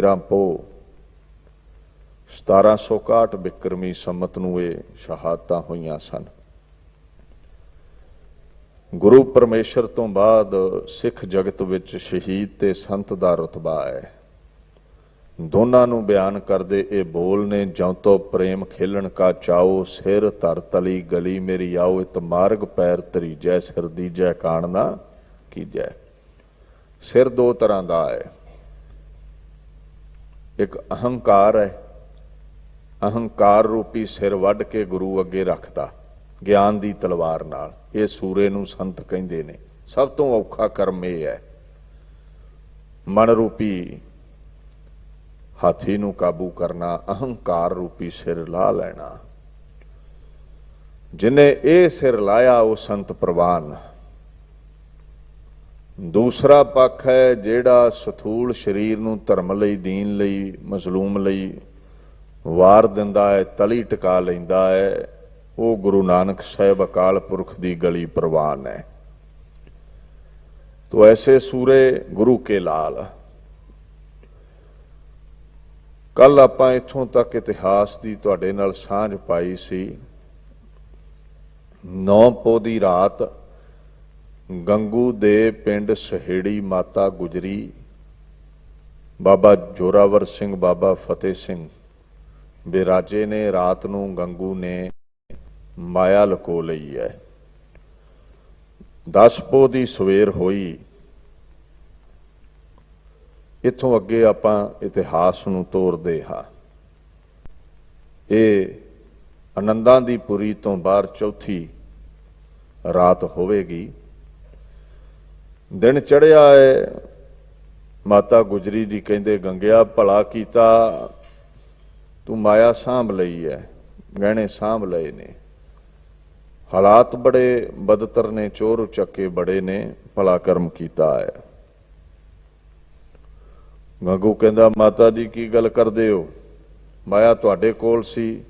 13 ਪੋ। 1761 ਬਿਕਰਮੀ ਸੰਮਤ ਨੂੰ ਇਹ ਸ਼ਹਾਦਤਾਂ ਹੋਈਆਂ ਸਨ। ਗੁਰੂ ਪਰਮੇਸ਼ਰ ਤੋਂ ਬਾਅਦ ਸਿੱਖ ਜਗਤ ਵਿੱਚ ਸ਼ਹੀਦ ਤੇ ਸੰਤ ਦਾ ਰਤਬਾ ਹੈ। ਦੋਨਾਂ ਨੂੰ ਬਿਆਨ ਕਰਦੇ ਇਹ ਬੋਲ ਨੇ, ਜਉ ਤੋ ਪ੍ਰੇਮ ਖੇਲਣ ਕਾ ਚਾਓ, ਸਿਰ ਧਰ ਤਲੀ ਗਲੀ ਮੇਰੀ ਆਓ, ਇਤ ਮਾਰਗ ਪੈਰ ਤਰੀਜੈ ਸਿਰ ਦੀ ਜੈ ਦੀਜੈ ਕਾਣਨਾ ਕੀਜੈ। ਸਿਰ ਦੋ ਤਰ੍ਹਾਂ ਦਾ ਹੈ। ਇੱਕ ਅਹੰਕਾਰ ਹੈ। ਅਹੰਕਾਰ ਰੂਪੀ ਸਿਰ ਵੱਢ ਕੇ ਗੁਰੂ ਅੱਗੇ ਰੱਖਦਾ, ਗਿਆਨ ਦੀ ਤਲਵਾਰ ਨਾਲ। ਇਹ ਸੂਰੇ ਨੂੰ ਸੰਤ ਕਹਿੰਦੇ ਨੇ। ਸਭ ਤੋਂ ਔਖਾ ਕਰਮ ਇਹ ਹੈ। ਮਨ ਰੂਪੀ ਹਾਥੀ ਨੂੰ ਕਾਬੂ ਕਰਨਾ, ਅਹੰਕਾਰ ਰੂਪੀ ਸਿਰ ਲਾ ਲੈਣਾ। ਜਿਨੇ ਇਹ ਸਿਰ ਲਾਇਆ, ਉਹ ਸੰਤ ਪ੍ਰਵਾਨ। ਦੂਸਰਾ ਪੱਖ ਹੈ ਜਿਹੜਾ ਸਥੂਲ ਸਰੀਰ ਨੂੰ ਧਰਮ ਲਈ, ਦੀਨ ਲਈ, ਮਜ਼ਲੂਮ ਲਈ ਵਾਰ ਦਿੰਦਾ ਹੈ, ਤਲੀ ਟਿਕਾ ਲੈਂਦਾ ਹੈ, ਉਹ ਗੁਰੂ ਨਾਨਕ ਸਾਹਿਬ ਅਕਾਲ ਪੁਰਖ ਦੀ ਗਲੀ ਪ੍ਰਵਾਨ ਹੈ। ਤੋ ਐਸੇ ਸੂਰੇ ਗੁਰੂ ਕੇ ਲਾਲ। ਕੱਲ ਆਪਾਂ ਇੱਥੋਂ ਤੱਕ ਇਤਿਹਾਸ ਦੀ ਤੁਹਾਡੇ ਨਾਲ ਸਾਂਝ ਪਾਈ ਸੀ। ਨੌ ਪੋ ਦੀ ਰਾਤ ਗੰਗੂ ਦੇ ਪਿੰਡ ਸਹੇੜੀ ਮਾਤਾ ਗੁਜਰੀ, ਬਾਬਾ ਜੋਰਾਵਰ ਸਿੰਘ, ਬਾਬਾ ਫਤਿਹ ਸਿੰਘ ਬਿਰਾਜੇ ਨੇ ਰਾਤ ਨੂੰ ਗੰਗੂ ਨੇ ਮਾਇਆ ਲਕੋ ਲਈ ਹੈ। 10 ਪੋ ਦੀ ਸਵੇਰ ਹੋਈ। ਇੱਥੋਂ ਅੱਗੇ ਆਪਾਂ ਇਤਿਹਾਸ ਨੂੰ ਤੋਰਦੇ ਹਾਂ। ਇਹ ਆਨੰਦਾਂ ਦੀ ਪੁਰੀ ਤੋਂ ਬਾਹਰ ਚੌਥੀ ਰਾਤ ਹੋਵੇਗੀ। ਦਿਨ ਚੜਿਆ ਹੈ ਮਾਤਾ ਗੁਜਰੀ ਜੀ ਕਹਿੰਦੇ, ਗੰਗਿਆ, ਭਲਾ ਕੀਤਾ। ਤੂੰ ਮਾਇਆ ਸਾਂਭ ਲਈ ਹੈ ਗਹਿਣੇ ਸਾਂਭ ਲਏ ਨੇ। ਹਾਲਾਤ ਬੜੇ ਬਦਤਰ ਨੇ, ਚੋਰ ਚੱਕੇ ਬੜੇ ਨੇ। ਭਲਾ ਕਰਮ ਕੀਤਾ ਹੈ ਗੰਗੂ ਕਹਿੰਦਾ, ਮਾਤਾ ਜੀ, ਕੀ ਗੱਲ ਕਰਦੇ ਹੋ? ਮਾਇਆ ਤੁਹਾਡੇ ਕੋਲ ਸੀ।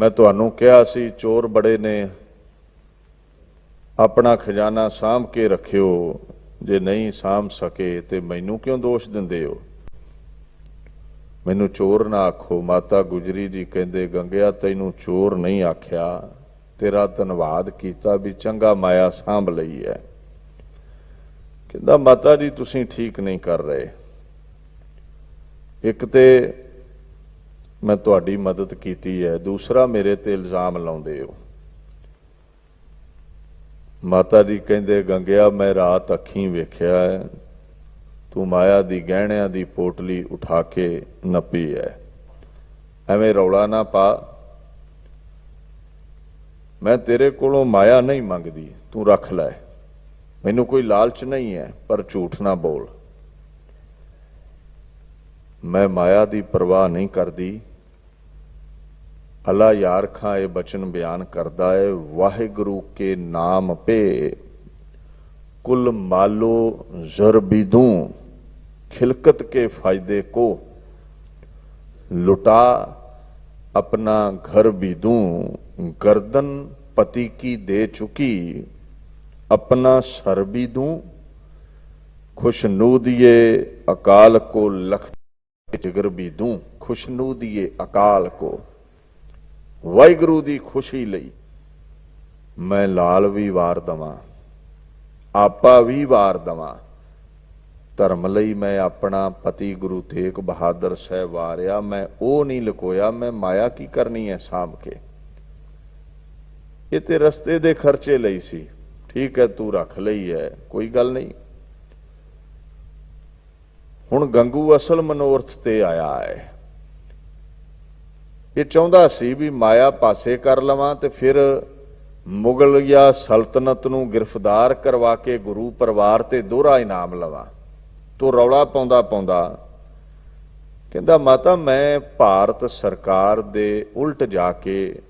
ਮੈਂ ਤੁਹਾਨੂੰ ਕਿਹਾ ਸੀ, ਚੋਰ ਬੜੇ ਨੇ। ਆਪਣਾ ਖਜ਼ਾਨਾ ਸਾਂਭ ਕੇ ਰੱਖਿਓ। ਜੇ ਨਹੀਂ ਸਾਂਭ ਸਕੇ ਤੇ ਮੈਨੂੰ ਕਿਉਂ ਦੋਸ਼ ਦਿੰਦੇ ਹੋ? ਮੈਨੂੰ ਚੋਰ ਨਾ ਆਖੋ। ਮਾਤਾ ਗੁਜਰੀ ਜੀ ਕਹਿੰਦੇ, ਗੰਗਿਆ, ਤੈਨੂੰ ਚੋਰ ਨਹੀਂ ਆਖਿਆ। ਤੇਰਾ ਧੰਨਵਾਦ ਕੀਤਾ ਵੀ ਚੰਗਾ ਮਾਇਆ ਸਾਂਭ ਲਈ ਹੈ। ਕਹਿੰਦਾ, ਮਾਤਾ ਜੀ, ਤੁਸੀਂ ਠੀਕ ਨਹੀਂ ਕਰ ਰਹੇ। ਇੱਕ ਤੇ ਮੈਂ ਤੁਹਾਡੀ ਮਦਦ ਕੀਤੀ ਹੈ, ਦੂਸਰਾ ਮੇਰੇ ਤੇ ਇਲਜ਼ਾਮ ਲਾਉਂਦੇ ਹੋ। ਮਾਤਾ ਜੀ ਕਹਿੰਦੇ, ਗੰਗਿਆ, ਮੈਂ ਰਾਤ ਅੱਖੀਂ ਵੇਖਿਆ ਹੈ। ਤੂੰ ਮਾਇਆ ਦੀ ਗਹਿਣਿਆਂ ਦੀ ਪੋਟਲੀ ਉਠਾ ਕੇ ਨੱਪੀ ਹੈ। ਐਵੇਂ ਰੌਲਾ ਨਾ ਪਾ। ਮੈਂ ਤੇਰੇ ਕੋਲੋਂ ਮਾਇਆ ਨਹੀਂ ਮੰਗਦੀ। ਤੂੰ ਰੱਖ ਲੈ। ਮੈਨੂੰ ਕੋਈ ਲਾਲਚ ਨਹੀਂ ਹੈ, ਪਰ ਝੂਠ ਨਾ ਬੋਲ। ਮੈਂ ਮਾਇਆ ਦੀ ਪਰਵਾਹ ਨਹੀਂ ਕਰਦੀ। ਅੱਲਾ ਯਾਰ ਖਾਂ ਇਹ ਬਚਨ ਬਿਆਨ ਕਰਦਾ ਹੈ ਵਾਹਿਗੁਰੂ ਕੇ ਨਾਮ ਪੇ ਕੁਲ ਮਾਲੋ ਜ਼ਰਬਿਦੂ ਖਿਲਕਤ ਕੇ ਫਾਇਦੇ ਕੋ ਲੁਟਾ अपना घर भी दूं गर्दन पति की दे चुकी अपना सर भी दूं खुशनू दिए अकाल को लख जिगर भी दूं खुशनू दिए अकाल को ਵਾਹਿਗੁਰੂ ਦੀ ਖੁਸ਼ੀ ਲਈ ਮੈਂ ਲਾਲ ਵੀ ਵਾਰ ਦਵਾਂ, ਆਪਾ ਵੀ ਵਾਰ ਦਵਾਂ। ਧਰਮ ਲਈ ਮੈਂ ਆਪਣਾ ਪਤੀ ਗੁਰੂ ਤੇਗ ਬਹਾਦਰ ਸਾਹਿਬ ਵਾਰਿਆ, ਮੈਂ ਉਹ ਨਹੀਂ ਲਕੋਇਆ, ਮੈਂ ਮਾਇਆ ਕੀ ਕਰਨੀ ਹੈ ਸਾਂਭ ਕੇ? ਇਹ ਤੇ ਰਸਤੇ ਦੇ ਖਰਚੇ ਲਈ ਸੀ। ਠੀਕ ਹੈ, ਤੂੰ ਰੱਖ ਲਈ ਹੈ, ਕੋਈ ਗੱਲ ਨਹੀਂ। ਹੁਣ ਗੰਗੂ ਅਸਲ ਮਨੋਰਥ ਤੇ ਆਇਆ ਹੈ। ਇਹ ਚਾਹੁੰਦਾ ਸੀ ਵੀ ਮਾਇਆ ਪਾਸੇ ਕਰ ਲਵਾਂ ਤੇ ਫਿਰ ਮੁਗਲ ਜਾਂ ਸਲਤਨਤ ਨੂੰ ਗ੍ਰਿਫਤਾਰ ਕਰਵਾ ਕੇ ਗੁਰੂ ਪਰਿਵਾਰ ਤੇ ਦੋਹਰਾ ਇਨਾਮ ਲਵਾਂ। ਤੋ ਰੌਲਾ ਪਾਉਂਦਾ ਪਾਉਂਦਾ ਕਹਿੰਦਾ, ਮਾਤਾ, ਮੈਂ ਭਾਰਤ ਸਰਕਾਰ ਦੇ ਉਲਟ ਜਾ ਕੇ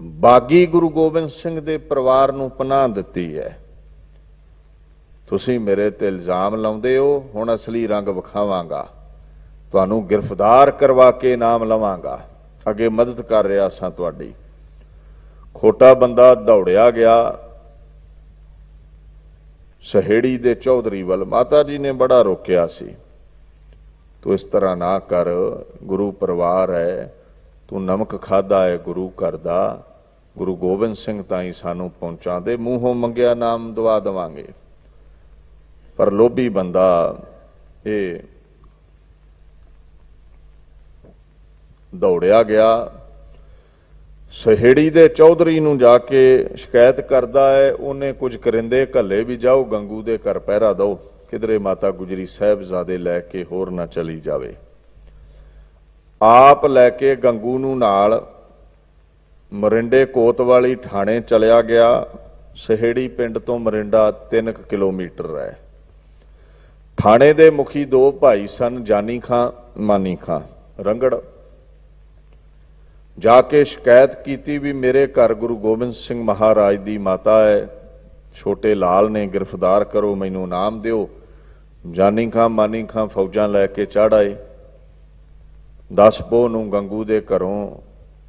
ਬਾਗੀ ਗੁਰੂ ਗੋਬਿੰਦ ਸਿੰਘ ਦੇ ਪਰਿਵਾਰ ਨੂੰ ਪਨਾਹ ਦਿੱਤੀ ਹੈ। ਤੁਸੀਂ ਮੇਰੇ ਤੇ ਇਲਜ਼ਾਮ ਲਾਉਂਦੇ ਹੋ, ਹੁਣ ਅਸਲੀ ਰੰਗ ਵਿਖਾਵਾਂਗਾ। ਤੁਹਾਨੂੰ ਗ੍ਰਿਫਤਾਰ ਕਰਵਾ ਕੇ ਇਨਾਮ ਲਵਾਂਗਾ। ਅੱਗੇ ਮਦਦ ਕਰ ਰਿਹਾ ਸਾਂ ਤੁਹਾਡੀ। ਖੋਟਾ ਬੰਦਾ ਦੌੜਿਆ ਗਿਆ। ਸਹੇੜੀ ਦੇ ਚੌਧਰੀ ਵੱਲ ਮਾਤਾ ਜੀ ਨੇ ਬੜਾ ਰੋਕਿਆ ਸੀ। ਤੂੰ ਇਸ ਤਰ੍ਹਾਂ ਨਾ ਕਰ, ਗੁਰੂ ਪਰਿਵਾਰ ਹੈ, ਤੂੰ ਨਮਕ ਖਾਦਾ ਹੈ, ਗੁਰੂ ਘਰ ਦਾ। ਗੁਰੂ ਗੋਬਿੰਦ ਸਿੰਘ ਤਾਈਂ ਸਾਨੂੰ ਪਹੁੰਚਾ ਦੇ ਮੂੰਹੋਂ ਮੰਗਿਆ ਨਾਮ ਦਵਾ ਦਵਾਂਗੇ। ਪਰ ਲੋਭੀ ਬੰਦਾ, ਇਹ ਦੌੜਿਆ ਗਿਆ। ਸਹੇੜੀ ਦੇ ਚੌਧਰੀ ਨੂੰ ਜਾ ਕੇ ਸ਼ਿਕਾਇਤ ਕਰਦਾ ਹੈ, ਉਹਨੇ ਕੁਝ ਕਰਿੰਦੇ ਘੱਲੇ ਵੀ ਜਾਓ, ਗੰਗੂ ਦੇ ਘਰ ਪਹਿਰਾ ਦਿਓ, ਕਿਧਰੇ ਮਾਤਾ ਗੁਜਰੀ ਸਾਹਿਬਜ਼ਾਦੇ ਲੈ ਕੇ ਹੋਰ ਨਾ ਚਲੀ ਜਾਵੇ। ਆਪ ਲੈ ਕੇ ਗੰਗੂ ਨੂੰ ਨਾਲ ਮਰਿੰਡੇ ਕੋਤਵਾਲੀ ਥਾਣੇ ਚਲਿਆ ਗਿਆ। ਸਹੇੜੀ ਪਿੰਡ ਤੋਂ ਮਰਿੰਡਾ 3 ਕਿਲੋਮੀਟਰ ਹੈ। ਥਾਣੇ ਦੇ ਮੁਖੀ ਦੋ ਭਾਈ ਸਨ, ਜਾਨੀ ਖਾਂ, ਮਾਨੀ ਖਾਂ, ਰੰਗੜ। ਜਾ ਕੇ ਸ਼ਿਕਾਇਤ ਕੀਤੀ ਵੀ ਮੇਰੇ ਘਰ ਗੁਰੂ ਗੋਬਿੰਦ ਸਿੰਘ ਮਹਾਰਾਜ ਦੀ ਮਾਤਾ ਹੈ, ਛੋਟੇ ਲਾਲ ਨੇ ਗ੍ਰਿਫਤਾਰ ਕਰੋ, ਮੈਨੂੰ ਨਾਮ ਦਿਓ। ਜਾਨੀ ਖਾਂ ਮਾਨੀ ਖਾਂ ਫੌਜਾਂ ਲੈ ਕੇ ਚੜ੍ਹ ਆਏ। ਦਸ ਪੋਹ ਨੂੰ ਗੰਗੂ ਦੇ ਘਰੋਂ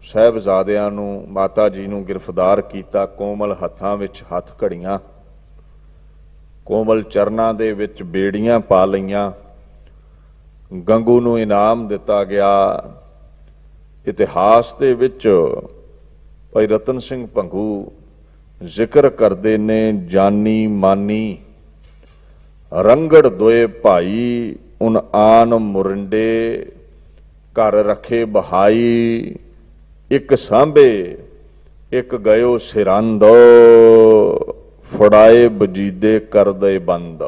ਸਹਿਬਜ਼ਾਦਿਆਂ ਨੂੰ ਮਾਤਾ ਜੀ ਨੂੰ ਗ੍ਰਿਫਤਾਰ ਕੀਤਾ, ਕੋਮਲ ਹੱਥਾਂ ਵਿੱਚ ਹੱਥ ਘੜੀਆਂ। ਕੋਮਲ ਚਰਨਾਂ ਦੇ ਵਿੱਚ ਬੇੜੀਆਂ ਪਾ ਲਈਆਂ। ਗੰਗੂ ਨੂੰ ਇਨਾਮ ਦਿੱਤਾ ਗਿਆ। ਇਤਿਹਾਸ ਦੇ ਵਿੱਚ ਭਾਈ ਰਤਨ ਸਿੰਘ ਭੰਗੂ ਜ਼ਿਕਰ ਕਰਦੇ ਨੇ ਜਾਨੀ ਮਾਨੀ, ਰੰਗੜ ਦੋਏ ਭਾਈ, ਉਨ ਆਨ ਮੁਰੰਡੇ, ਘਰ ਰੱਖੇ ਬਹਾਈ, ਇੱਕ ਸਾਂਭੇ, ਇੱਕ ਗਇਓ ਸਿਰੰਦ, ਫੜਾਏ ਬਜੀਦੇ ਕਰਦੇ ਬੰਦ।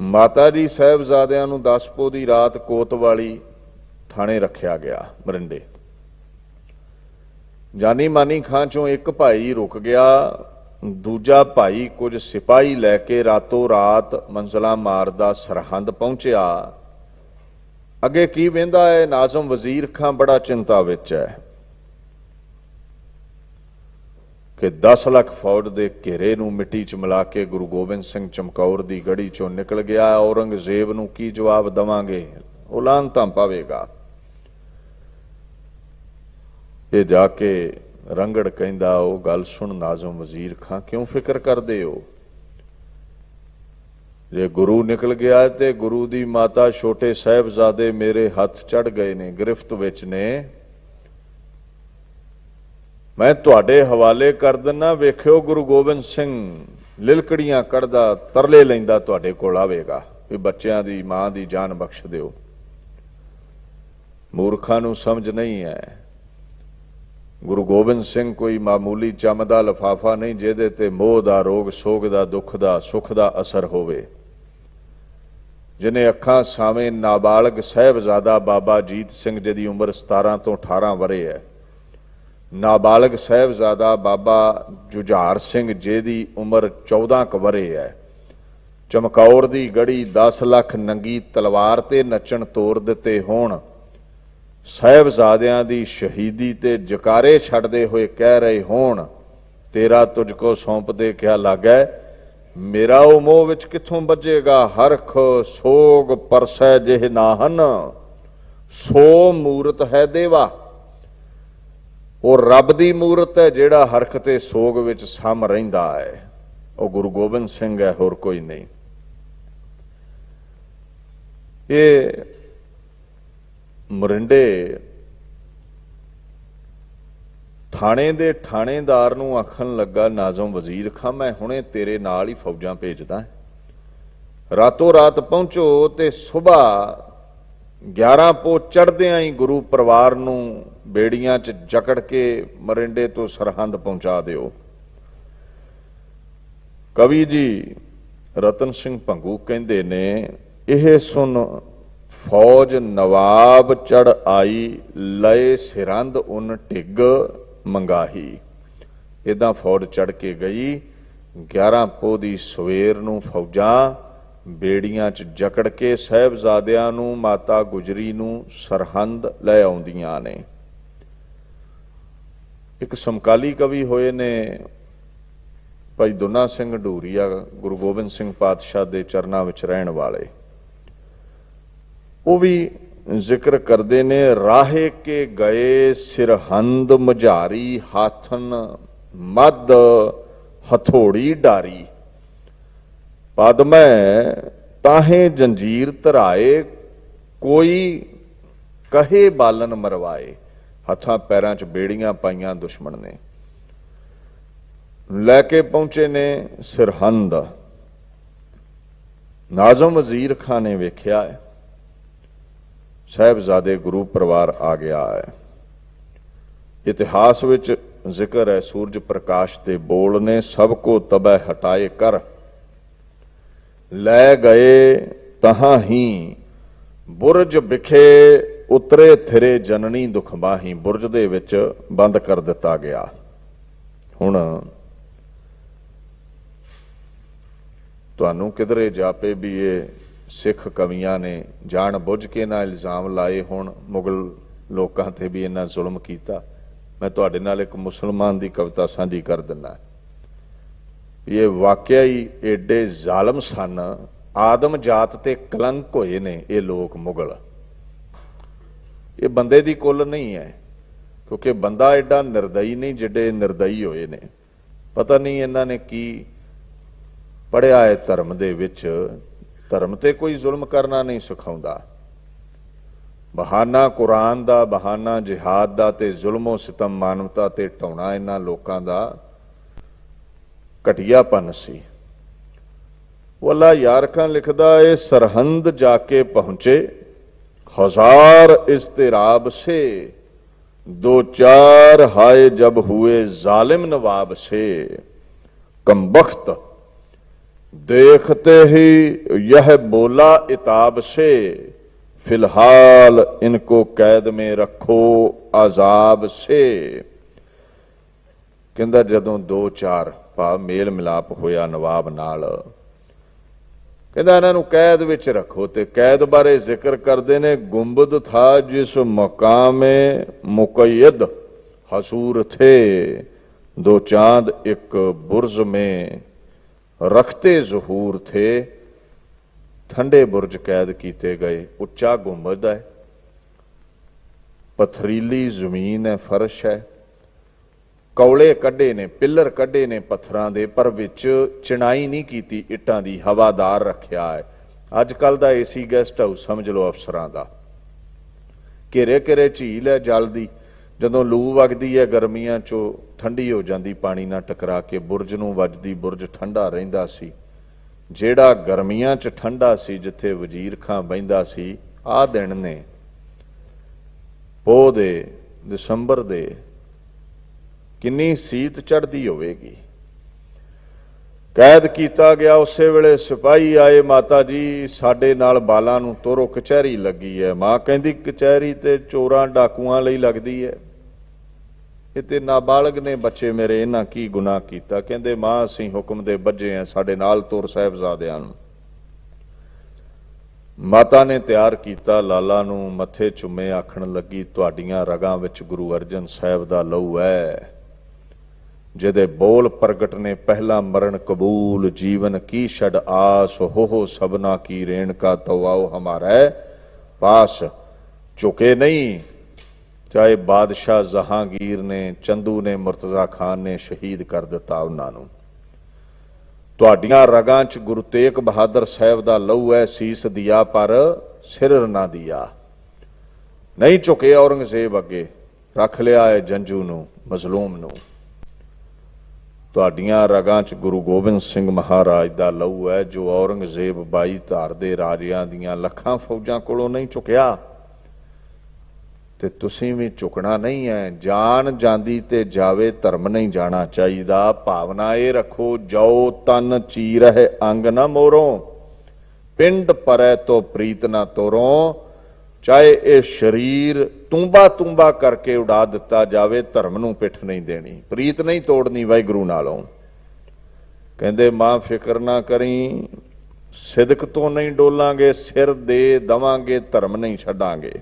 ਮਾਤਾ ਜੀ ਸਾਹਿਬਜ਼ਾਦਿਆਂ ਨੂੰ ਦਸਪੋ ਦੀ ਰਾਤ ਕੋਤਵਾਲੀ ਥਾਣੇ ਰੱਖਿਆ ਗਿਆ, ਮਰਿੰਡੇ। ਜਾਨੀ ਮਾਨੀ ਖਾਂ ਚੋਂ ਇੱਕ ਭਾਈ ਰੁਕ ਗਿਆ, ਦੂਜਾ ਭਾਈ ਕੁਝ ਸਿਪਾਹੀ ਲੈ ਕੇ ਰਾਤੋਂ ਰਾਤ ਮੰਜ਼ਲਾ ਮਾਰਦਾ ਸਰਹੰਦ ਪਹੁੰਚਿਆ। ਅੱਗੇ ਕੀ ਵੇਂਦਾ ਹੈ? ਨਾਜ਼ਮ ਵਜ਼ੀਰ ਖਾਂ ਬੜਾ ਚਿੰਤਾ ਵਿੱਚ ਹੈ ਕਿ 10 ਲੱਖ ਫੌਜ ਦੇ ਘੇਰੇ ਨੂੰ ਮਿੱਟੀ 'ਚ ਮਿਲਾ ਕੇ ਗੁਰੂ ਗੋਬਿੰਦ ਸਿੰਘ ਚਮਕੌਰ ਦੀ ਗੜੀ 'ਚੋਂ ਨਿਕਲ ਗਿਆ। ਔਰੰਗਜ਼ੇਬ ਨੂੰ ਕੀ ਜਵਾਬ ਦਵਾਂਗੇ? ਉਹ ਲਾਂਤਾਂ ਪਾਵੇਗਾ। ਇਹ ਜਾ ਕੇ ਰੰਗੜ ਕਹਿੰਦਾ, ਉਹ ਗੱਲ ਸੁਣ ਨਾਜ਼ਮ ਵਜ਼ੀਰ ਖਾਂ, ਕਿਉਂ ਫਿਕਰ ਕਰਦੇ ਹੋ? ਜੇ ਗੁਰੂ ਨਿਕਲ ਗਿਆ ਤੇ ਗੁਰੂ ਦੀ ਮਾਤਾ ਛੋਟੇ ਸਾਹਿਬਜ਼ਾਦੇ ਮੇਰੇ ਹੱਥ ਚੜ ਗਏ ਨੇ, ਗ੍ਰਿਫਤ ਵਿੱਚ ਨੇ। ਮੈਂ ਤੁਹਾਡੇ ਹਵਾਲੇ ਕਰ ਦਿੰਨਾ, ਵੇਖਿਓ ਗੁਰੂ ਗੋਬਿੰਦ ਸਿੰਘ ਲਿਲਕੜੀਆਂ ਕੱਢਦਾ, ਤਰਲੇ ਲੈਂਦਾ ਤੁਹਾਡੇ ਕੋਲ ਆਵੇਗਾ, ਵੀ ਬੱਚਿਆਂ ਦੀ ਮਾਂ ਦੀ ਜਾਨ ਬਖਸ਼ ਦਿਓ। ਮੂਰਖਾਂ ਨੂੰ ਸਮਝ ਨਹੀਂ ਹੈ। ਗੁਰੂ ਗੋਬਿੰਦ ਸਿੰਘ ਕੋਈ ਮਾਮੂਲੀ ਚੰਮ ਦਾ ਲਫਾਫਾ ਨਹੀਂ, ਜਿਹਦੇ ਤੇ ਮੋਹ ਦਾ ਰੋਗ, ਸੋਗ ਦਾ, ਦੁੱਖ ਦਾ, ਸੁਖ ਦਾ ਅਸਰ ਹੋਵੇ। ਜਿਨੇ ਅੱਖਾਂ ਸਾਵੇਂ ਨਾਬਾਲਗ ਸਹਿਬਜ਼ਾਦਾ ਬਾਬਾ ਜੀਤ ਸਿੰਘ, ਜਿਹਦੀ ਉਮਰ 17 ਤੋਂ 18 ਵਰੇ ਹੈ। ਨਾਬਾਲਗ ਸਹਿਬਜ਼ਾਦਾ ਬਾਬਾ ਜੁਝਾਰ ਸਿੰਘ, ਜਿਹਦੀ ਉਮਰ 14 ਕੁ ਵਰੇ ਹੈ। ਚਮਕੌਰ ਦੀ ਗੜੀ 10 ਲੱਖ ਨੰਗੀ ਤਲਵਾਰ ਤੇ ਨੱਚਣ ਤੋਰ ਦਿੱਤੇ ਹੋਣ। ਸਹਿਬਜ਼ਾਦਿਆਂ ਦੀ ਸ਼ਹੀਦੀ ਤੇ ਜਕਾਰੇ ਛੱਡਦੇ ਹੋਏ ਕਹਿ ਰਹੇ ਹੋਣ, ਤੇਰਾ ਤੁਝ ਕੋ ਸੌਂਪਦੇ ਕਿਆ ਲੱਗੈ? ਮੇਰਾ ਉਹ ਮੋਹ ਵਿੱਚ ਕਿੱਥੋਂ ਵੱਜੇਗਾ? ਹਰਖ ਸੋਗ ਪਰਸੈ ਜਿਹ ਨਾਹਨ, ਸੋ ਮੂਰਤ ਹੈ ਦੇਵਾ। ਉਹ ਰੱਬ ਦੀ ਮੂਰਤ ਹੈ ਜਿਹੜਾ ਹਰਖ ਤੇ ਸੋਗ ਵਿੱਚ ਸਮ ਰਹਿੰਦਾ ਹੈ। ਉਹ ਗੁਰੂ ਗੋਬਿੰਦ ਸਿੰਘ ਹੈ, ਹੋਰ ਕੋਈ ਨਹੀਂ। ਇਹ ਮਰਿੰਡੇ ਥਾਣੇ ਦੇ ਥਾਣੇਦਾਰ ਨੂੰ ਆਖਣ ਲੱਗਾ, ਨਾਜ਼ਮ ਵਜ਼ੀਰ ਖਾਂ, ਮੈਂ ਹੁਣੇ ਤੇਰੇ ਨਾਲ ਹੀ ਫੌਜਾਂ ਭੇਜਦਾ ਰਾਤੋਂ ਰਾਤ ਪਹੁੰਚੋ ਤੇ ਸਵੇਰ 11 ਪੋ ਚੜਦਿਆਂ ਹੀ ਗੁਰੂ ਪਰਿਵਾਰ ਨੂੰ ਬੇੜੀਆਂ 'ਚ ਜਕੜ ਕੇ ਮਰਿੰਡੇ ਤੋਂ ਸਰਹੰਦ ਪਹੁੰਚਾ ਦਿਓ। ਕਵੀ ਜੀ ਰਤਨ ਸਿੰਘ ਭੰਗੂ ਕਹਿੰਦੇ ਨੇ, ਇਹ ਸੁਣ ਫੌਜ ਨਵਾਬ ਚੜ ਆਈ, ਲਏ ਸਿਰੰਦ ਉਨ ਢਿੱਗ ਮੰਗਾਹੀ। ਇਦਾਂ ਫੌਜ ਚੜ ਕੇ ਗਈ 11 ਪੋ ਦੀ ਸਵੇਰ ਨੂੰ ਫੌਜਾਂ ਬੇੜੀਆਂ 'ਚ ਜਕੜ ਕੇ ਸਹਿਬਜ਼ਾਦਿਆਂ ਨੂੰ, ਮਾਤਾ ਗੁਜਰੀ ਨੂੰ ਸਰਹੰਦ ਲੈ ਆਉਂਦੀਆਂ ਨੇ। ਇੱਕ ਸਮਕਾਲੀ ਕਵੀ ਹੋਏ ਨੇ, ਭਾਈ ਦੁਨਾ ਸਿੰਘ ਢੂਰੀਆ, ਗੁਰੂ ਗੋਬਿੰਦ ਸਿੰਘ ਪਾਤਸ਼ਾਹ ਦੇ ਚਰਨਾਂ ਵਿੱਚ ਰਹਿਣ ਵਾਲੇ। ਉਹ ਵੀ ਜ਼ਿਕਰ ਕਰਦੇ ਨੇ, ਰਾਹੇ ਕੇ ਗਏ ਸਿਰਹੰਦ ਮਝਾਰੀ, ਹਾਥਨ ਮਦ ਹਥੋੜੀ ਡਾਰੀ। ਪਦ ਮੈਂ ਤਾਹੇ ਜੰਜੀਰ ਧਰਾਏ, ਕੋਈ ਕਹੇ ਬਾਲਨ ਮਰਵਾਏ। ਹੱਥਾਂ ਪੈਰਾਂ 'ਚ ਬੇੜੀਆਂ ਪਾਈਆਂ ਦੁਸ਼ਮਣ ਨੇ। ਲੈ ਕੇ ਪਹੁੰਚੇ ਨੇ ਸਿਰਹੰਦ ਨਾਜ਼ਮ ਵਜ਼ੀਰ ਖਾਨ ਨੇ ਵੇਖਿਆ ਹੈ। ਸਾਹਿਬਜ਼ਾਦੇ ਗੁਰੂ ਪਰਿਵਾਰ ਆ ਗਿਆ ਹੈ। ਇਤਿਹਾਸ ਵਿੱਚ ਜ਼ਿਕਰ ਹੈ, ਸੂਰਜ ਪ੍ਰਕਾਸ਼ ਦੇ ਬੋਲ ਨੇ ਸਭ ਕੋ ਤਬੈ ਹਟਾਏ ਕਰ। ਲੈ ਗਏ ਤਹਾਂ ਹੀ, ਬੁਰਜ ਵਿਖੇ ਉਤਰੇ ਥਿਰੇ ਜਨਨੀ ਦੁਖਬਾਹੀ ਬੁਰਜ ਦੇ ਵਿੱਚ ਬੰਦ ਕਰ ਦਿੱਤਾ ਗਿਆ। ਹੁਣ ਤੁਹਾਨੂੰ ਕਿਧਰੇ ਜਾਪੇ ਵੀ ਇਹ ਸਿੱਖ ਕਵੀਆਂ ਨੇ ਜਾਣ ਬੁੱਝ ਕੇ ਨਾ ਇਲਜ਼ਾਮ ਲਾਏ ਹੁਣ, ਮੁਗਲ ਲੋਕਾਂ ਤੇ ਵੀ ਇਹਨਾਂ ਜ਼ੁਲਮ ਕੀਤਾ। ਮੈਂ ਤੁਹਾਡੇ ਨਾਲ ਇੱਕ ਮੁਸਲਮਾਨ ਦੀ ਕਵਿਤਾ ਸਾਂਝੀ ਕਰ ਦਿੰਦਾ। ਇਹ ਵਾਕਿਆ ਹੀ ਏਡੇ ਜ਼ਾਲਮ ਸਨ, ਆਦਮ ਜਾਤ ਤੇ ਕਲੰਕ ਹੋਏ ਨੇ ਇਹ ਲੋਕ ਮੁਗਲ। ਇਹ ਬੰਦੇ ਦੀ ਕੁੱਲ ਨਹੀਂ ਹੈ, ਕਿਉਂਕਿ ਬੰਦਾ ਐਡਾ ਨਿਰਦਈ ਨਹੀਂ ਜਿਹੜੇ ਨਿਰਦਈ ਹੋਏ ਨੇ। ਪਤਾ ਨਹੀਂ ਇਹਨਾਂ ਨੇ ਕੀ ਪੜਿਆ ਹੈ ਧਰਮ ਦੇ ਵਿੱਚ ਧਰਮ ਤੇ ਕੋਈ ਜ਼ੁਲਮ ਕਰਨਾ ਨਹੀਂ ਸਿਖਾਉਂਦਾ। ਬਹਾਨਾ ਕੁਰਾਨ ਦਾ, ਬਹਾਨਾ ਜਿਹਾਦ ਦਾ ਤੇ ਜ਼ੁਲਮੋ ਸਿਤਮ ਮਾਨਵਤਾ ਤੇ ਟਾਉਣਾ ਇਹਨਾਂ ਲੋਕਾਂ ਦਾ ਘਟੀਆਪਨ ਸੀ। ਵੱਲਾ ਯਾਰਖਾਂ ਲਿਖਦਾ, ਏ ਸਰਹੰਦ ਜਾ ਕੇ ਪਹੁੰਚੇ, ਹਜ਼ਾਰ ਇਸਤਰਾਬ ਸੇ, ਦੋ ਚਾਰ ਹਾਏ ਜਬ ਹੋਏ ਜ਼ਾਲਿਮ ਨਵਾਬ ਸੇ, ਕੰਬਖਤ देखते ही यह बोला इताब से फिलहाल इनको कैद में रखो आजाब से ਕਹਿੰਦਾ ਜਦੋਂ ਦੋ ਚਾਰ ਭਾ ਮੇਲ ਮਿਲਾਪ ਹੋਇਆ ਨਵਾਬ ਨਾਲ ਕਹਿੰਦਾ ਇਹਨਾਂ ਨੂੰ ਕੈਦ ਵਿੱਚ ਰੱਖੋ ਤੇ ਕੈਦ ਬਾਰੇ ਜ਼ਿਕਰ ਕਰਦੇ ਨੇ ਗੁੰਬਦ ਥਾ ਜਿਸ ਮਕਾਮੇ ਮੁਕੈਦ ਹਸੂਰ ਥੇ ਦੋ ਚਾਂਦ ਇੱਕ ਬੁਰਜ ਮੇ ਰਖਤੇ ਜ਼ਹੂਰ ਥੇ, ਠੰਡੇ ਬੁਰਜ ਕੈਦ ਕੀਤੇ ਗਏ, ਉੱਚਾ ਗੁੰਬਦ ਹੈ ਪਥਰੀਲੀ ਜ਼ਮੀਨ ਹੈ ਫਰਸ਼ ਹੈ ਕੌਲੇ ਕੱਢੇ ਨੇ, ਪਿੱਲਰ ਕੱਢੇ ਨੇ ਪੱਥਰਾਂ ਦੇ, ਪਰ ਵਿੱਚ ਚਿਣਾਈ ਨਹੀਂ ਕੀਤੀ ਇੱਟਾਂ ਦੀ, ਹਵਾਦਾਰ ਰੱਖਿਆ ਹੈ ਅੱਜ ਕੱਲ ਦਾ ਏਸੀ ਗੈਸਟ ਹਾਊਸ ਸਮਝ ਲਓ ਅਫਸਰਾਂ ਦਾ। ਘੇਰੇ ਘੇਰੇ ਝੀਲ ਹੈ ਜਲ ਦੀ। ਜਦੋਂ ਲੂ ਵਗਦੀ ਹੈ ਗਰਮੀਆਂ ਚੋਂ, ਠੰਡੀ ਹੋ ਜਾਂਦੀ, ਪਾਣੀ ਨਾਲ ਟਕਰਾ ਕੇ ਬੁਰਜ ਨੂੰ ਵੱਜਦੀ, ਬੁਰਜ ਠੰਡਾ ਰਹਿੰਦਾ ਸੀ। ਜਿਹੜਾ ਗਰਮੀਆਂ 'ਚ ਠੰਡਾ ਸੀ, ਜਿੱਥੇ ਵਜ਼ੀਰ ਖਾਂ ਬੈੰਦਾ ਸੀ, ਆਹ ਦਿਨ ਨੇ, ਪੋਹ ਦੇ, ਦਸੰਬਰ ਦੇ, ਕਿੰਨੀ ਸੀਤ ਚੜਦੀ ਹੋਵੇਗੀ। ਕੈਦ ਕੀਤਾ ਗਿਆ, ਉਸੇ ਵੇਲੇ ਸਿਪਾਹੀ ਆਏ, ਮਾਤਾ ਜੀ, ਸਾਡੇ ਨਾਲ ਬਾਲਾਂ ਨੂੰ ਤੋਰੋ, ਕਚਹਿਰੀ ਲੱਗੀ ਹੈ। ਮਾਂ ਕਹਿੰਦੀ, ਕਚਹਿਰੀ ਤੇ ਚੋਰਾਂ ਡਾਕੂਆਂ ਲਈ ਲੱਗਦੀ ਹੈ। ਇਹ ਨਾਬਾਲਗ ਨੇ ਬੱਚੇ ਮੇਰੇ, ਇਹਨਾਂ ਕੀ ਗੁਨਾਹ ਕੀਤਾ? ਕਹਿੰਦੇ, ਮਾਂ, ਅਸੀਂ ਹੁਕਮ ਦੇ ਬੱਜੇ ਆ, ਸਾਡੇ ਨਾਲ ਤੁਰ ਸਾਹਿਬਜ਼ਾਦਿਆਂ ਨੂੰ। ਮਾਤਾ ਨੇ ਤਿਆਰ ਕੀਤਾ, ਲਾਲਾ ਨੂੰ ਮੱਥੇ ਚੁੰਮੇ ਆਖਣ ਲੱਗੀ, ਤੁਹਾਡੀਆਂ ਰਗਾਂ ਵਿੱਚ ਗੁਰੂ ਅਰਜਨ ਸਾਹਿਬ ਦਾ ਲਹੂ ਹੈ, ਜਿਹਦੇ ਬੋਲ ਪ੍ਰਗਟ ਨੇ ਪਹਿਲਾ ਮਰਨ ਕਬੂਲ, ਜੀਵਨ ਕੀ ਛੜ ਆਸ ਹੋ ਸਬਨਾ ਕੀ ਰੇਣ ਕਾ ਤਵਾਉ ਹਮਾਰਾ ਪਾਸ, ਝੁਕੇ ਨਹੀਂ। ਚਾਹੇ ਬਾਦਸ਼ਾਹ ਜਹਾਂਗੀਰ ਨੇ, ਚੰਦੂ ਨੇ, ਮੁਰਤਜ਼ਾ ਖਾਨ ਨੇ ਸ਼ਹੀਦ ਕਰ ਦਿੱਤਾ ਉਹਨਾਂ ਨੂੰ। ਤੁਹਾਡੀਆਂ ਰਗਾਂ 'ਚ ਗੁਰੂ ਤੇਗ ਬਹਾਦਰ ਸਾਹਿਬ ਦਾ ਲਹੂ ਹੈ, ਸੀਸ ਦਿਆ, ਪਰ ਸਿਰ ਨਾ ਦਿਆ। ਨਹੀਂ ਝੁਕੇ ਔਰੰਗਜ਼ੇਬ ਅੱਗੇ, ਰੱਖ ਲਿਆ ਹੈ ਜੰਜੂ ਨੂੰ, ਮਜ਼ਲੂਮ ਨੂੰ। ਤੁਹਾਡੀਆਂ ਰਗਾਂ 'ਚ ਗੁਰੂ ਗੋਬਿੰਦ ਸਿੰਘ ਮਹਾਰਾਜ ਦਾ ਲਹੂ ਹੈ, ਜੋ ਔਰੰਗਜ਼ੇਬ ਬਾਈ ਧਾਰ ਦੇ ਰਾਜਿਆਂ ਦੀਆਂ ਲੱਖਾਂ ਫੌਜਾਂ ਕੋਲੋਂ ਨਹੀਂ ਝੁਕਿਆ। ਤੇ ਤੁਸੀਂ ਵੀ ਝੁਕਣਾ ਨਹੀਂ ਹੈ। ਜਾਨ ਜਾਂਦੀ ਤੇ ਜਾਵੇ ਧਰਮ ਨਹੀਂ ਜਾਣਾ ਚਾਹੀਦਾ। ਭਾਵਨਾ ਇਹ ਰੱਖੋ ਜੋ ਤਨ ਚੀ ਹੈ ਅੰਗ ਨਾ ਮੋਰੋਂ। ਪਿੰਡ ਪਰੈ ਤੋ ਪ੍ਰੀਤ ਨਾ ਤੋਰੋ। ਚਾਹੇ ਇਹ ਸਰੀਰ ਤੁੰਬਾ ਤੁੰਬਾ ਕਰਕੇ ਉਡਾ ਦਿੱਤਾ ਜਾਵੇ, ਧਰਮ ਨੂੰ ਪਿੱਠ ਨਹੀਂ ਦੇਣੀ। ਪ੍ਰੀਤ ਨਹੀਂ ਤੋੜਨੀ ਵਾਹਿਗੁਰੂ ਨਾਲੋਂ। ਕਹਿੰਦੇ, ਮਾਂ ਫਿਕਰ ਨਾ ਕਰੀ। ਸਿਦਕ ਤੋਂ ਨਹੀਂ ਡੋਲਾਂਗੇ, ਸਿਰ ਦੇ ਦਵਾਂਗੇ, ਧਰਮ ਨਹੀਂ ਛੱਡਾਂਗੇ।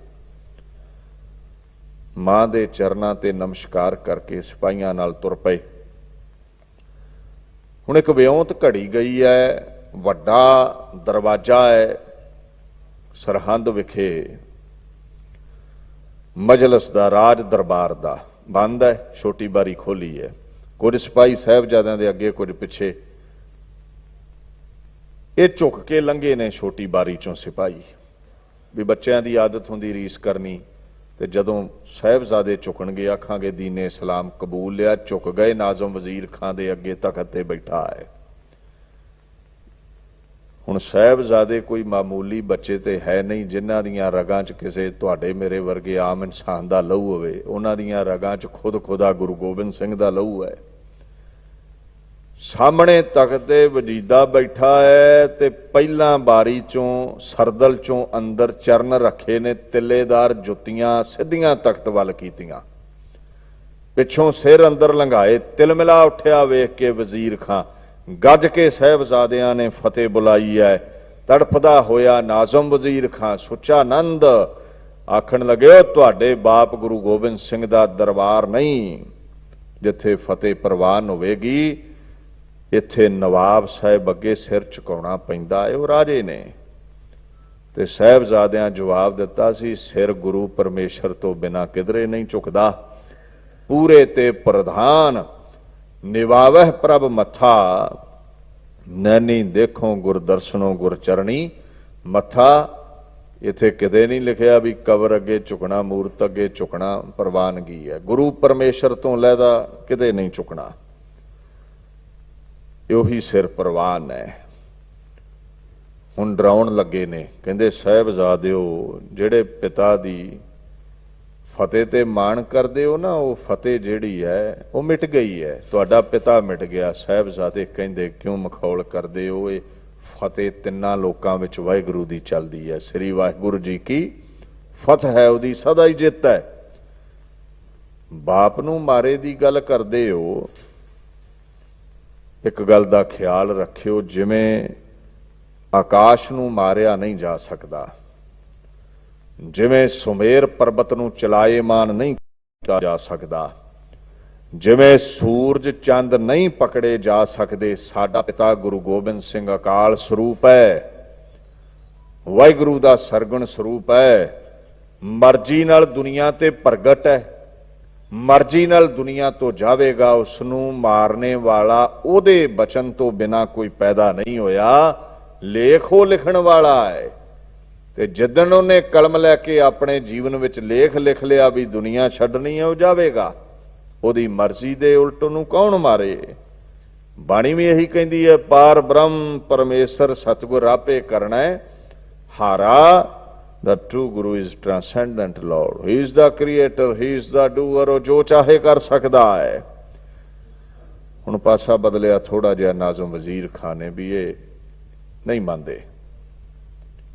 ਮਾਂ ਦੇ ਚਰਨਾਂ ਤੇ ਨਮਸਕਾਰ ਕਰਕੇ ਸਿਪਾਹੀਆਂ ਨਾਲ ਤੁਰ ਪਏ। ਹੁਣ ਇੱਕ ਵਿਉਂਤ ਘੜੀ ਗਈ ਹੈ ਵੱਡਾ ਦਰਵਾਜ਼ਾ ਹੈ ਸਰਹੰਦ ਵਿਖੇ ਮਜਲਸ ਦਾ ਰਾਜ ਦਰਬਾਰ ਦਾ। ਬੰਦ ਹੈ ਛੋਟੀ ਬਾਰੀ ਖੋਲੀ ਹੈ ਕੁਝ ਸਿਪਾਹੀ ਸਾਹਿਬਜ਼ਾਦਿਆਂ ਦੇ ਅੱਗੇ, ਕੁਝ ਪਿੱਛੇ। ਇਹ ਝੁੱਕ ਕੇ ਲੰਘੇ ਨੇ ਛੋਟੀ ਬਾਰੀ ਚੋਂ ਸਿਪਾਹੀ। ਵੀ ਬੱਚਿਆਂ ਦੀ ਆਦਤ ਹੁੰਦੀ, ਰੀਸ ਕਰਨੀ। ਤੇ ਜਦੋਂ ਸਾਹਿਬਜ਼ਾਦੇ ਝੁਕਣਗੇ, ਆਖਾਂਗੇ, ਦੀਨੇ ਇਸਲਾਮ ਕਬੂਲ ਲਿਆ, ਝੁਕ ਗਏ ਨਾਜ਼ਮ ਵਜ਼ੀਰ ਖਾਨ ਦੇ ਅੱਗੇ ਤਖਤ ਤੇ ਬੈਠਾ ਹੈ। ਹੁਣ ਸਾਹਿਬਜ਼ਾਦੇ ਕੋਈ ਮਾਮੂਲੀ ਬੱਚੇ ਤੇ ਹੈ ਨਹੀਂ, ਜਿਨ੍ਹਾਂ ਦੀਆਂ ਰਗਾਂ 'ਚ ਕਿਸੇ ਤੁਹਾਡੇ ਮੇਰੇ ਵਰਗੇ ਆਮ ਇਨਸਾਨ ਦਾ ਲਹੂ ਹੋਵੇ, ਉਹਨਾਂ ਦੀਆਂ ਰਗਾਂ 'ਚ ਖੁਦ ਖੁਦਾ ਗੁਰੂ ਗੋਬਿੰਦ ਸਿੰਘ ਦਾ ਲਹੂ ਹੈ। ਸਾਹਮਣੇ ਤਖਤ ਤੇ ਵਜੀਦਾ ਬੈਠਾ ਹੈ ਤੇ ਪਹਿਲਾਂ ਬਾਰੀ ਚੋਂ, ਸਰਦਲ ਚੋਂ ਅੰਦਰ ਚਰਨ ਰੱਖੇ ਨੇ ਤਿੱਲੇਦਾਰ ਜੁੱਤੀਆਂ ਸਿੱਧੀਆਂ ਤਖਤ ਵੱਲ ਕੀਤੀਆਂ। ਪਿੱਛੋਂ ਸਿਰ ਅੰਦਰ ਲੰਘਾਏ, ਤਿਲਮਿਲਾ ਉੱਠਿਆ ਵੇਖ ਕੇ ਵਜ਼ੀਰ ਖਾਂ, ਗੱਜ ਕੇ ਸਹਿਬਜ਼ਾਦਿਆਂ ਨੇ ਫਤਿਹ ਬੁਲਾਈ ਹੈ। ਤੜਫਦਾ ਹੋਇਆ ਨਾਜ਼ਮ ਵਜ਼ੀਰ ਖਾਂ, ਸੁੱਚਾ ਆਨੰਦ ਆਖਣ ਲੱਗੇ ਤੁਹਾਡੇ ਬਾਪ ਗੁਰੂ ਗੋਬਿੰਦ ਸਿੰਘ ਦਾ ਦਰਬਾਰ ਨਹੀਂ, ਜਿੱਥੇ ਫਤਿਹ ਪ੍ਰਵਾਨ ਹੋਵੇਗੀ ਇੱਥੇ ਨਵਾਬ ਸਾਹਿਬ ਅੱਗੇ ਸਿਰ ਝੁਕਾਉਣਾ ਪੈਂਦਾ ਹੈ, ਉਹ ਰਾਜੇ ਨੇ। ਤੇ ਸਹਿਬਜ਼ਾਦਿਆਂ ਜਵਾਬ ਦਿੱਤਾ ਸੀ, ਸਿਰ ਗੁਰੂ ਪਰਮੇਸ਼ਰ ਤੋਂ ਬਿਨਾ ਕਿਧਰੇ ਨਹੀਂ ਝੁਕਦਾ। ਪੂਰੇ ਤੇ ਪ੍ਰਧਾਨ ਨਿਵਾਵਹਿ ਪ੍ਰਭ ਮੱਥਾ, ਨੈਣੀ ਦੇਖੋ ਗੁਰ ਦਰਸ਼ਨੋ ਮੱਥਾ ਇਥੇ ਕਿਤੇ ਨਹੀਂ ਲਿਖਿਆ ਵੀ ਕਬਰ ਅੱਗੇ ਝੁਕਣਾ, ਮੂਰਤ ਅੱਗੇ ਝੁਕਣਾ, ਪ੍ਰਵਾਨਗੀ ਹੈ। ਗੁਰੂ ਪਰਮੇਸ਼ਰ ਤੋਂ ਲੈਦਾ ਕਿਤੇ ਨਹੀਂ ਝੁਕਣਾ। ਉਹੀ ਸਿਰ ਪ੍ਰਵਾਨ ਹੈ ਹੁਣ ਡਰਾਉਣ ਲੱਗੇ ਨੇ। ਕਹਿੰਦੇ, ਸਾਹਿਬਜ਼ਾਦਿਓ, ਜਿਹੜੇ ਪਿਤਾ ਦੀ ਫਤਿਹ ਤੇ ਮਾਣ ਕਰਦੇ ਹੋ ਨਾ, ਉਹ ਫਤਿਹ ਜਿਹੜੀ ਹੈ, ਉਹ ਮਿਟ ਗਈ ਹੈ। ਤੁਹਾਡਾ ਪਿਤਾ ਮਿਟ ਗਿਆ। ਸਾਹਿਬਜ਼ਾਦੇ ਕਹਿੰਦੇ, ਕਿਉਂ ਮਖੌਲ ਕਰਦੇ ਹੋ? ਇਹ ਫਤਿਹ ਤਿੰਨਾਂ ਲੋਕਾਂ ਵਿੱਚ ਵਾਹਿਗੁਰੂ ਦੀ ਚੱਲਦੀ ਹੈ। ਸ੍ਰੀ ਵਾਹਿਗੁਰੂ ਜੀ ਕੀ ਫਤਿਹ ਹੈ, ਉਹਦੀ ਸਦਾ ਹੀ ਜਿੱਤ ਹੈ। ਬਾਪ ਨੂੰ ਮਾਰੇ ਦੀ ਗੱਲ ਕਰਦੇ ਹੋ ਇੱਕ ਗੱਲ ਦਾ ਖਿਆਲ ਰੱਖਿਓ, ਜਿਵੇਂ ਆਕਾਸ਼ ਨੂੰ ਮਾਰਿਆ ਨਹੀਂ ਜਾ ਸਕਦਾ। ਜਿਵੇਂ ਸੁਮੇਰ ਪਰਬਤ ਨੂੰ ਚਲਾਏਮਾਨ ਨਹੀਂ ਕੀਤਾ ਜਾ ਸਕਦਾ। ਜਿਵੇਂ ਸੂਰਜ ਚੰਦ ਨਹੀਂ ਪਕੜੇ ਜਾ ਸਕਦੇ, ਸਾਡਾ ਪਿਤਾ ਗੁਰੂ ਗੋਬਿੰਦ ਸਿੰਘ ਅਕਾਲ ਸਰੂਪ ਹੈ। ਵਾਹਿਗੁਰੂ ਦਾ ਸਰਗੁਣ ਸਰੂਪ ਹੈ। ਮਰਜ਼ੀ ਨਾਲ ਦੁਨੀਆ ਤੇ ਪ੍ਰਗਟ ਹੈ। ਮਰਜ਼ੀ ਨਾਲ ਦੁਨੀਆ ਤੋਂ ਜਾਵੇਗਾ ਉਸ ਨੂੰ ਮਾਰਨੇ ਵਾਲਾ ਉਹਦੇ ਬਚਨ ਤੋਂ ਬਿਨਾ ਕੋਈ ਪੈਦਾ ਨਹੀਂ ਹੋਇਆ। ਲੇਖ ਉਹ ਲਿਖਣ ਵਾਲਾ ਹੈ। ਤੇ ਜਿੱਦਣ ਉਹਨੇ ਕਲਮ ਲੈ ਕੇ ਆਪਣੇ ਜੀਵਨ ਵਿੱਚ ਲੇਖ ਲਿਖ ਲਿਆ ਵੀ ਦੁਨੀਆ ਛੱਡਣੀ ਹੈ, ਉਹ ਜਾਵੇਗਾ। ਉਹਦੀ ਮਰਜ਼ੀ ਦੇ ਉਲਟ ਨੂੰ ਕੌਣ ਮਾਰੇ? ਬਾਣੀ ਵੀ ਇਹੀ ਕਹਿੰਦੀ ਹੈ, ਪਾਰ ਬ੍ਰਹਮ ਪਰਮੇਸ਼ਰ ਸਤਗੁਰ ਆਪੇ ਕਰਨਾ ਹੈ। ਹਾਰਾ the true guru is transcendent lord. He is the creator, he is the doer, ਉਹ ਜੋ ਚਾਹੇ ਕਰ ਸਕਦਾ ਹੈ। ਹੁਣ ਪਾਸਾ ਬਦਲਿਆ ਥੋੜਾ ਜਿਹਾ ਨਾਜ਼ਮ ਵਜ਼ੀਰ ਖਾਨ ਨੇ ਵੀ ਇਹ ਨਹੀਂ ਮੰਨਦੇ।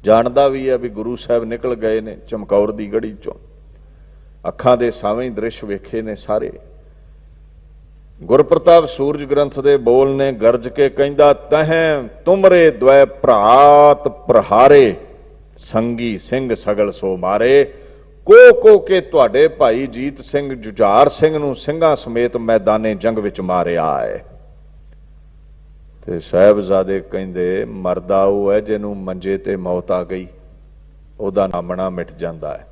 ਜਾਣਦਾ ਵੀ ਹੈ ਵੀ ਗੁਰੂ ਸਾਹਿਬ ਨਿਕਲ ਗਏ ਨੇ ਚਮਕੌਰ ਦੀ ਗੜੀ ਚੋਂ। ਅੱਖਾਂ ਦੇ ਸਾਵੇਂ ਦ੍ਰਿਸ਼ ਵੇਖੇ ਨੇ ਸਾਰੇ। ਗੁਰਪ੍ਰਤਾਪ ਸੂਰਜ ਗ੍ਰੰਥ ਦੇ ਬੋਲ ਨੇ ਗਰਜ ਕੇ ਕਹਿੰਦਾ, ਤਹੈ ਤੁਮਰੇ ਦ્વੈ ਭਰਾਤ ਪ੍ਰਹਾਰੇ। ਸੰਗੀ ਸਿੰਘ ਸਗਲ ਸੋ ਮਾਰੇ। ਕੋ ਕੋ ਕੇ ਤੁਹਾਡੇ ਭਾਈ ਜੀਤ ਸਿੰਘ ਜੁਝਾਰ ਸਿੰਘ ਨੂੰ ਸਿੰਘਾਂ ਸਮੇਤ ਮੈਦਾਨੇ ਜੰਗ ਵਿੱਚ ਮਾਰਿਆ ਹੈ। ਤੇ ਸਾਹਿਬਜ਼ਾਦੇ ਕਹਿੰਦੇ, ਮਰਦਾ ਉਹ ਹੈ ਜਿਹਨੂੰ ਮੰਜੇ ਤੇ ਮੌਤ ਆ ਗਈ। ਉਹਦਾ ਨਾਮਣਾ ਮਿਟ ਜਾਂਦਾ ਹੈ।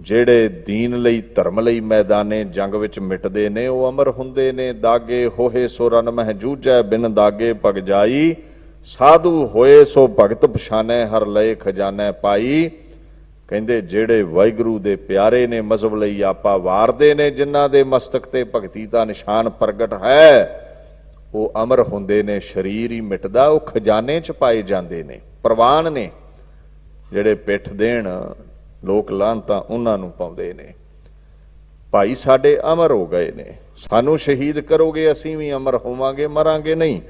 ਜਿਹੜੇ ਦੀਨ ਲਈ, ਧਰਮ ਲਈ ਮੈਦਾਨੇ ਜੰਗ ਵਿੱਚ ਮਿਟਦੇ ਨੇ, ਉਹ ਅਮਰ ਹੁੰਦੇ ਨੇ। ਦਾਗੇ ਹੋਹੇ ਸੋ ਰਨ ਬਿਨ ਦਾਗੇ ਪਗ ਜਾਈ। ਸਾਧੂ ਹੋਏ ਸੋ ਭਗਤ ਪਛਾਨੈ, ਹਰ ਲਏ ਖਜਾਨਾ ਪਾਈ। ਕਹਿੰਦੇ, ਜਿਹੜੇ ਵਾਹਿਗੁਰੂ ਦੇ ਪਿਆਰੇ ਨੇ, ਮਜ਼ਹਬ ਲਈ ਆਪਾ ਵਾਰਦੇ ਨੇ, ਜਿਨ੍ਹਾਂ ਦੇ ਮਸਤਕ ਤੇ ਭਗਤੀ ਦਾ ਨਿਸ਼ਾਨ ਪ੍ਰਗਟ ਹੈ, ਉਹ ਅਮਰ ਹੁੰਦੇ ਨੇ, ਸਰੀਰ ਹੀ ਮਿਟਦਾ, ਉਹ ਖਜ਼ਾਨੇ 'ਚ ਪਾਏ ਜਾਂਦੇ ਨੇ, ਪ੍ਰਵਾਨ ਨੇ। ਜਿਹੜੇ ਪਿੱਠ ਦੇਣ, ਲੋਕ ਲਾਂਤਾ ਉਹਨਾਂ ਨੂੰ ਪਾਉਂਦੇ ਨੇ। ਭਾਈ ਸਾਡੇ ਅਮਰ ਹੋ ਗਏ ਨੇ, ਸਾਨੂੰ ਸ਼ਹੀਦ ਕਰੋਗੇ, ਅਸੀਂ ਵੀ ਅਮਰ ਹੋਵਾਂਗੇ, ਮਰਾਂਗੇ ਨਹੀਂ।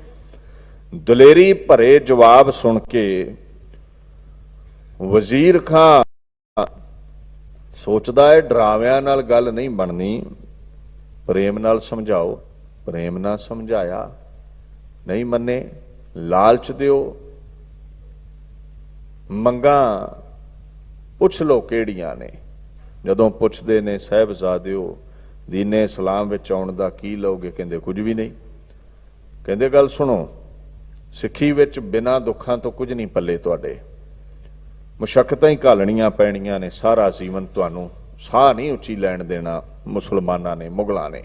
ਦਲੇਰੀ ਭਰੇ ਜਵਾਬ ਸੁਣ ਕੇ ਵਜ਼ੀਰ ਖਾਂ ਸੋਚਦਾ ਹੈ ਡਰਾਵਿਆਂ ਨਾਲ ਗੱਲ ਨਹੀਂ ਬਣਨੀ। ਪ੍ਰੇਮ ਨਾਲ ਸਮਝਾਓ। ਪ੍ਰੇਮ ਨਾਲ ਸਮਝਾਇਆ। ਨਹੀਂ ਮੰਨੇ, ਲਾਲਚ ਦਿਓ। ਮੰਗਾ ਪੁੱਛ ਲੋ ਕਿਹੜੀਆਂ ਨੇ। ਜਦੋਂ ਪੁੱਛਦੇ ਨੇ, ਸਾਹਿਬਜ਼ਾਦਿਓ, ਦੀਨੇ ਇਸਲਾਮ ਵਿੱਚ ਆਉਣ ਦਾ ਕੀ ਲਓਗੇ? ਕਹਿੰਦੇ, ਕੁਝ ਵੀ ਨਹੀਂ। ਕਹਿੰਦੇ, ਗੱਲ ਸੁਣੋ। ਸਿੱਖੀ ਵਿੱਚ ਬਿਨਾਂ ਦੁੱਖਾਂ ਤੋਂ ਕੁਝ ਨਹੀਂ ਪੱਲੇ ਤੁਹਾਡੇ। ਮੁਸ਼ਕਲਾਂ ਹੀ ਘਾਲਣੀਆਂ ਪੈਣੀਆਂ ਨੇ, ਸਾਰਾ ਜੀਵਨ ਤੁਹਾਨੂੰ ਸਾਹ ਨਹੀਂ ਉੱਚੀ ਲੈਣ ਦੇਣਾ ਮੁਸਲਮਾਨਾਂ ਨੇ, ਮੁਗਲਾਂ ਨੇ।